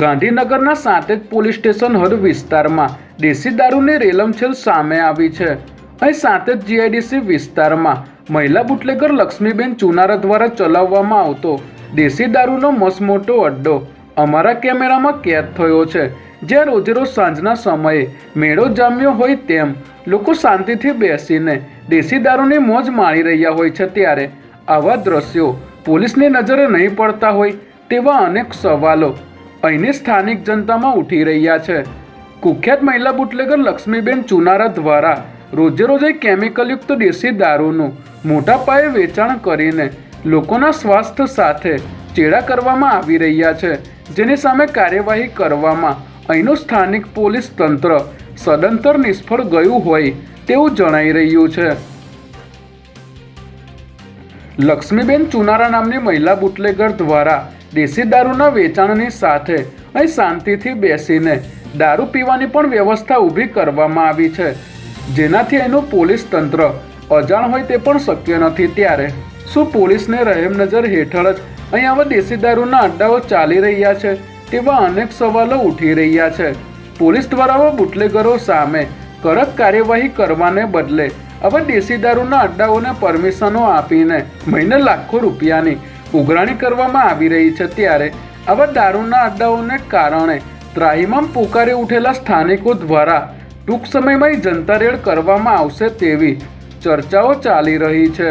ગાંધીનગરના Santej police station હદ વિસ્તારમાં દેશી દારૂની રેલમછેલ સામે આવી છે. અહીં સાંતેજ જીઆઈડીસી વિસ્તારમાં મહિલા બુટલેગર લક્ષ્મીબેન ચુનારા દ્વારા ચલાવવામાં આવતો દેશી દારૂનો મસમોટો અડ્ડો અમારા કેમેરામાં કેદ થયો છે. જ્યાં રોજેરોજ સાંજના સમયે મેળો જામ્યો હોય તેમ લોકો શાંતિથી બેસીને દેશી દારૂની મોજ માણી રહ્યા હોય છે ત્યારે આવા દ્રશ્યો પોલીસની નજરે નહીં પડતા હોય તેવા અનેક સવાલો અહીંની સ્થાનિક જનતામાં ઉઠી રહ્યા છે. કુખ્યાત મહિલા બુટલેગર લક્ષ્મીબેન ચુનારા દ્વારા રોજેરોજ કેમિકલયુક્ત દેશી દારૂનું મોટા પાયે વેચાણ કરીને લોકોના સ્વાસ્થ્ય સાથે ચેડા કરવામાં આવી રહ્યા છે. જેની સામે કાર્યવાહી કરવામાં અહીંનું સ્થાનિક પોલીસ તંત્ર સદંતર નિષ્ફળ ગયું હોય તેવું જણાઈ રહ્યું છે. લક્ષ્મીબેન ચુનારા નામની મહિલા બુટલેગર દ્વારા દેશી દારૂના વેચાણની સાથે અહીં શાંતિથી બેસીને દારૂ પીવાની પણ વ્યવસ્થા ઊભી કરવામાં આવી છે. જેનાથી એનું પોલીસ તંત્ર અજાણ હોય તે પણ શક્ય નથી ત્યારે. શું પોલીસને રહેમ નજર હેઠળ જ અહીં આવા દેશી દારૂના અડ્ડાઓ ચાલી રહ્યા છે તેવા અનેક સવાલો ઉઠી રહ્યા છે. પોલીસ દ્વારા બુટલેગરો સામે કડક કાર્યવાહી કરવાને બદલે આવા દેશી દારૂના અડ્ડાઓને પરમિશનો આપીને મહિને લાખો રૂપિયાની ઉઘરાણી કરવામાં આવી રહી છે ત્યારે આવા દારૂના અડ્ડાઓને કારણે ત્રાહિમામ પોકારી ઉઠેલા સ્થાનિકો દ્વારા ટૂંક સમયમાં જનતા રેડ કરવામાં આવશે તેવી ચર્ચાઓ ચાલી રહી છે.